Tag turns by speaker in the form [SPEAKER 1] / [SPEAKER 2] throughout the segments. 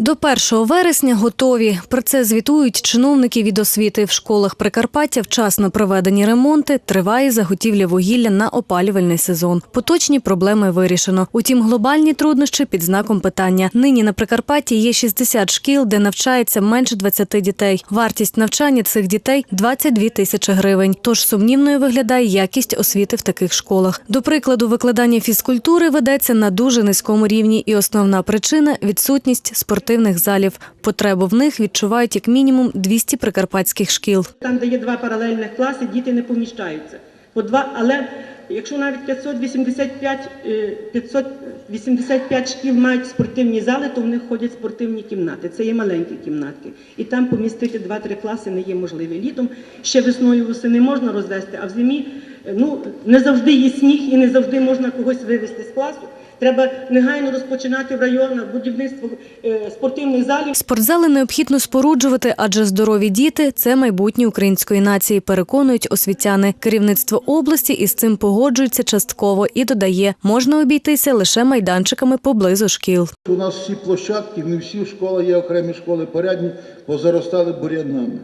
[SPEAKER 1] До 1 вересня готові. Про це звітують чиновники від освіти. В школах Прикарпаття вчасно проведені ремонти. Триває заготівля вугілля на опалювальний сезон. Поточні проблеми вирішено. Утім, глобальні труднощі під знаком питання. Нині на Прикарпатті є 60 шкіл, де навчається менше 20 дітей. Вартість навчання цих дітей 22 тисячі гривень. Тож сумнівною виглядає якість освіти в таких школах. До прикладу, викладання фізкультури ведеться на дуже низькому рівні, і основна причина відсутність спортивних залів. Потребу в них відчувають як мінімум 200 прикарпатських шкіл.
[SPEAKER 2] Там, де є два паралельних класи, діти не поміщаються. По два, але якщо навіть 585, е, 585 шкіл мають спортивні зали, то в них ходять спортивні кімнати. Це є маленькі кімнатки. І там помістити 2-3 класи не є можливо. Літом ще весною восени можна розвести, а в зимі е, ну, не завжди є сніг і не завжди можна когось вивезти з класу. Треба негайно розпочинати в районах будівництво е, спортивних залів.
[SPEAKER 1] Спортзали необхідно споруджувати, адже здорові діти це майбутнє української нації. Переконують освітяни. Керівництво області із цим погоджується частково і додає, можна обійтися лише майданчиками поблизу шкіл.
[SPEAKER 3] У нас всі площадки, не всі школи, є окремі школи порядні, позаростали бур'янами.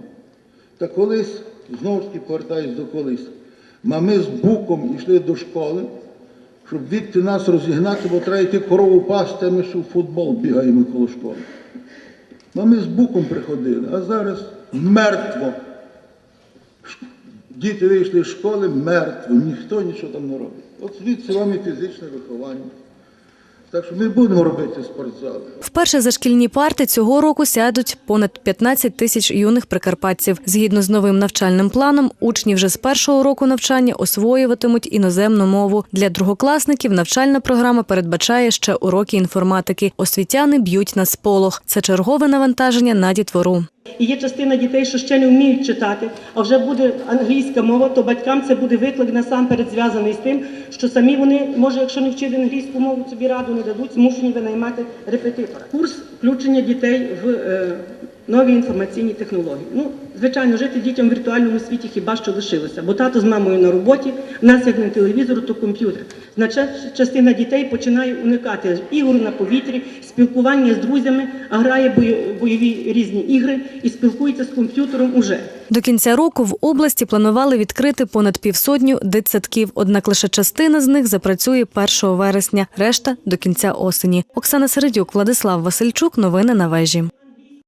[SPEAKER 3] Та колись, знову ж таки повертаюсь до колись, ма ми з буком йшли до школи, щоб відти нас розігнати, бо треба йти корову пасти, а ми ще в футбол бігаємо коло школи. Ма ми з буком приходили, а зараз мертво. Діти вийшли з школи мертво, ніхто нічого там не робить. От звідси вам і фізичне виховання. Так що ми будемо робити спортзали.
[SPEAKER 1] Вперше за шкільні парти цього року сядуть понад 15 тисяч юних прикарпатців. Згідно з новим навчальним планом, учні вже з першого року навчання освоюватимуть іноземну мову. Для другокласників навчальна програма передбачає ще уроки інформатики. Освітяни б'ють на сполох. Це чергове навантаження на дітвору.
[SPEAKER 2] І є частина дітей, що ще не вміють читати, а вже буде англійська мова, то батькам це буде виклик насамперед зв'язаний з тим, що самі вони, може, якщо не вчити англійську мову, собі раду не дадуть, змушені винаймати репетитора. Курс включення дітей в е, нові інформаційні технології. Ну, звичайно, жити дітям в віртуальному світі хіба що лишилося, бо тато з мамою на роботі, в нас як не телевізору, то комп'ютер. Значить, частина дітей починає уникати ігор на повітрі, спілкування з друзями, а грає бойові різні ігри і спілкується з комп'ютером уже.
[SPEAKER 1] До кінця року в області планували відкрити понад півсотню дитсадків, однак лише частина з них запрацює 1 вересня, решта до кінця осені. Оксана Середюк, Владислав Васильчук. Новини на вежі.